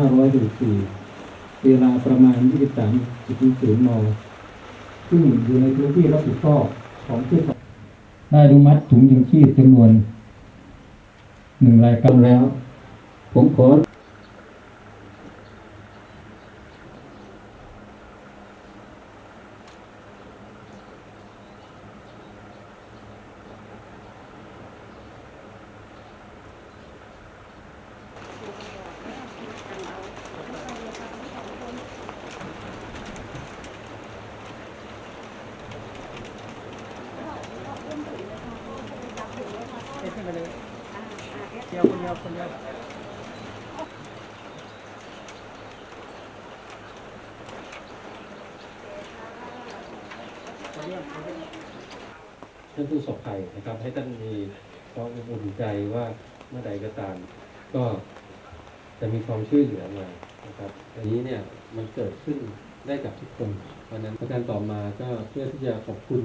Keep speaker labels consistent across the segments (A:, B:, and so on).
A: 2564เวลาประมาณ 23.00นซึ่งอยู่ในพื้นที่รับผิดชอบของเทศบาลได้ดูมัดถุงยังชีพจำนวนหนึ่งรายการแล้ว ผมขอ
B: เดียวคนเดียวคนเดียว
C: ท่านผู้ประสบภัยนะครับ ให้ท่านมีความอุ่นใจว่าเมื่อใดก็ตาม ก็จะมีความช่วยเหลือมานะครับอันนี้เนี่ยมันเกิดขึ้นได้กับทุกคนเพราะฉะนั้นประการต่อมาก็เพื่อที่จะขอบคุณ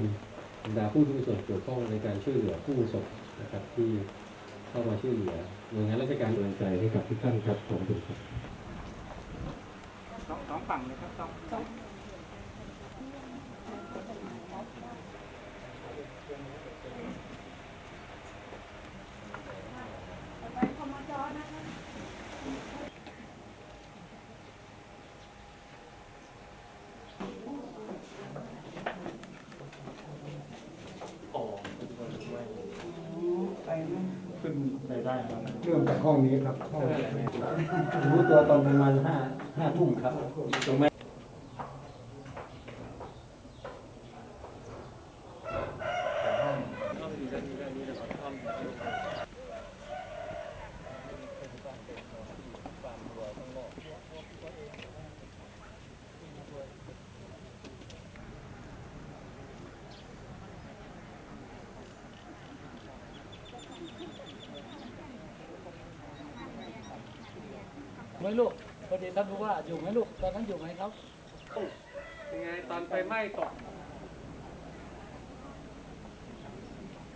C: บรรดาผู้ที่มีส่วนเกี่ยวข้องในการช่วยเหลือผู้ประสบนะครับ ที่เข้ามาช่วยเหลือหน่วยงานราชการกำลังใจให้กับทุกท่านครับขอบคุณครับ
B: สองสองฝั่งเลยครับสอง
D: ขึ้นไปได้แล้วนะ
A: เริ่มจากห้องนี้ครับห้อง
C: รู้ตัวตอนประมาณห้าห้าทุ่มครับตรงไหม
B: ไหม่ลูกพอดีท่านรู้ว่าอยู่ไหมลูกตอนนั้นอยู่ไหมครับ
C: ยังไงตอนไฟไหม้ตก